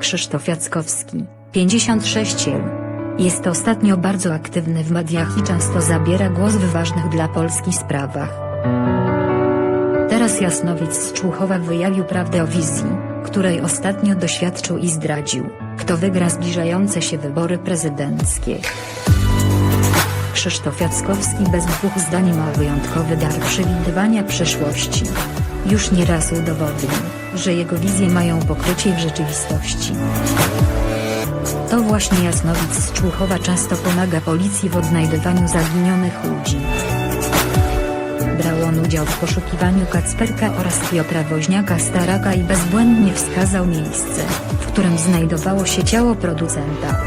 Krzysztof Jackowski, 56 l. Jest ostatnio bardzo aktywny w mediach i często zabiera głos w ważnych dla Polski sprawach. Teraz Jasnowic z Człuchowa wyjawił prawdę o wizji, której ostatnio doświadczył i zdradził, kto wygra zbliżające się wybory prezydenckie. Krzysztof Jackowski bez dwóch zdań ma wyjątkowy dar przewidywania przyszłości. Już nieraz udowodnił, że jego wizje mają pokrycie w rzeczywistości. To właśnie Jasnowic z Człuchowa często pomaga policji w odnajdywaniu zaginionych ludzi. Brał on udział w poszukiwaniu Kacperka oraz Piotra Woźniaka Staraka i bezbłędnie wskazał miejsce, w którym znajdowało się ciało producenta.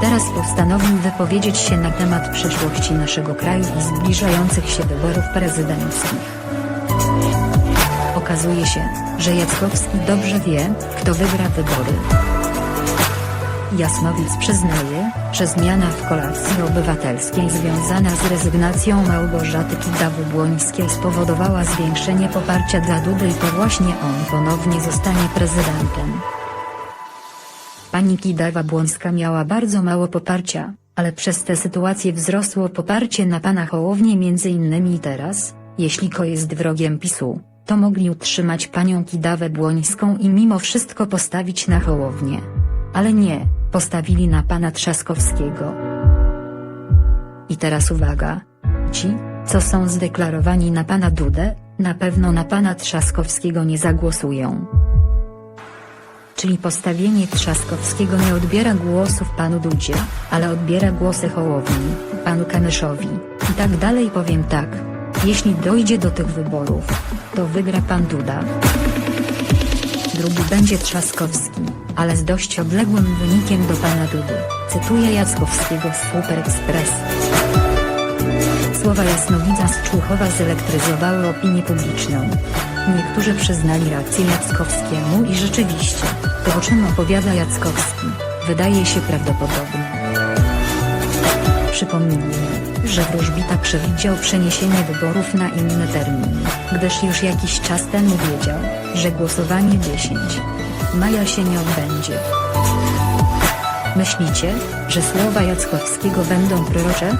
Teraz postanowił wypowiedzieć się na temat przyszłości naszego kraju i zbliżających się wyborów prezydenckich. Okazuje się, że Jackowski dobrze wie, kto wygra wybory. Jasnowic przyznaje, że zmiana w kolacji obywatelskiej związana z rezygnacją Małgorzaty Kidawy-Błońskiej spowodowała zwiększenie poparcia dla Dudy i to właśnie on ponownie zostanie prezydentem. Pani Kidawa-Błońska miała bardzo mało poparcia, ale przez tę sytuację wzrosło poparcie na pana Hołownię między innymi teraz, jeśli ko jest wrogiem PiSu, to mogli utrzymać panią Kidawę-Błońską i mimo wszystko postawić na Hołownię. Ale nie, postawili na pana Trzaskowskiego. I teraz uwaga. Ci, co są zdeklarowani na pana Dudę, na pewno na pana Trzaskowskiego nie zagłosują. Czyli postawienie Trzaskowskiego nie odbiera głosów panu Dudzie, ale odbiera głosy Hołowni, panu Kamyszowi, i tak dalej powiem tak. Jeśli dojdzie do tych wyborów, to wygra pan Duda. Drugi będzie Trzaskowski, ale z dość odległym wynikiem do pana Dudy, cytuję Jackowskiego z Super Express. Słowa jasnowidza z Człuchowa zelektryzowały opinię publiczną. Niektórzy przyznali rację Jackowskiemu i rzeczywiście, to o czym opowiada Jackowski, wydaje się prawdopodobne. Przypomnijmy, że wróżbita przewidział przeniesienie wyborów na inny termin, gdyż już jakiś czas temu wiedział, że głosowanie 10 maja się nie odbędzie. Myślicie, że słowa Jackowskiego będą prorocze?